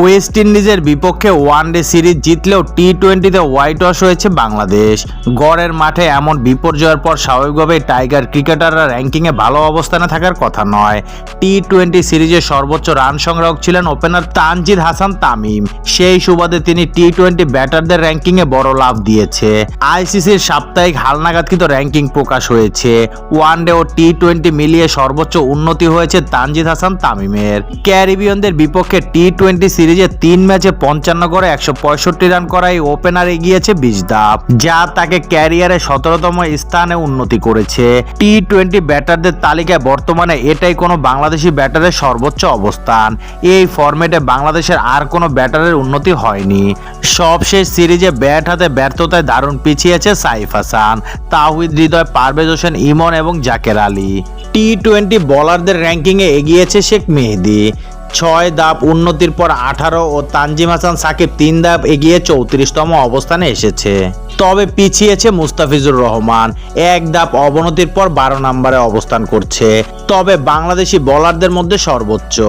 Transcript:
West ইন্ডিজের বিপক্ষে one day series জিতলেও টি টোয়েন্টিতে হোয়াইট ওয়াশ হয়েছে বাংলাদেশ। গড়ের মাঠে এমন বিপর্যয়ের পর স্বাভাবিকভাবেই টাইগার ক্রিকেটাররা র্যাঙ্কিংয়ে ভালো অবস্থানে থাকার কথা নয়। টি টোয়েন্টি সিরিজের সর্বোচ্চ রান সংগ্রাহক ছিলেন ওপেনার তানজিদ হাসান তামিম। সেই সুবাদে তিনি টি টোয়েন্টি ব্যাটারদের র্যাঙ্কিংয়ে বড় লাভ দিয়েছে। আইসিসির সাপ্তাহিক হালনাগাদকৃত র্যাঙ্কিং প্রকাশ হয়েছে। ওয়ানডে ও টি টোয়েন্টি মিলিয়ে সর্বোচ্চ উন্নতি হয়েছে তানজিদ হাসান তামিমের। ক্যারিবিয়ানদের বিপক্ষে টি টোয়েন্টি সিরিজে তিন ম্যাচে পঞ্চান্ন করে একশো পঁয়ষট্টি রান করায় ওপেনার এগিয়েছে বিশ যা তাকে ক্যারিয়ারে সতেরোতম স্থানে উন্নতি করেছে। টি টোয়েন্টি ব্যাটারদের তালিকায় বর্তমানে এটাই কোনো বাংলাদেশি ব্যাটারের সর্বোচ্চ অবস্থান। এই ফরম্যাটে বাংলাদেশের আর কোনো ব্যাটারের উন্নতি হয়নি। সবশেষ সিরিজে ব্যাট হাতে ব্যর্থতায় দারুণ পিছিয়েছে সাইফ হাসান তাহিদ হৃদয়, পারভেজ হোসেন, ইমন এবং জাকের আলী। টি টোয়েন্টি বলারদের র্যাঙ্কিংয়ে এগিয়েছে শেখ মেহেদি। ছয় ধাপ উন্নতির পর আঠারো ও তানজিম হাসান সাকিব তিন ধাপ এগিয়ে চৌত্রিশতম অবস্থানে এসেছে। তবে পিছিয়েছে মুস্তাফিজুর রহমান। এক ধাপ অবনতির পর বারো নম্বরে অবস্থান করছে। তবে বাংলাদেশি বলারদের মধ্যে সর্বোচ্চ।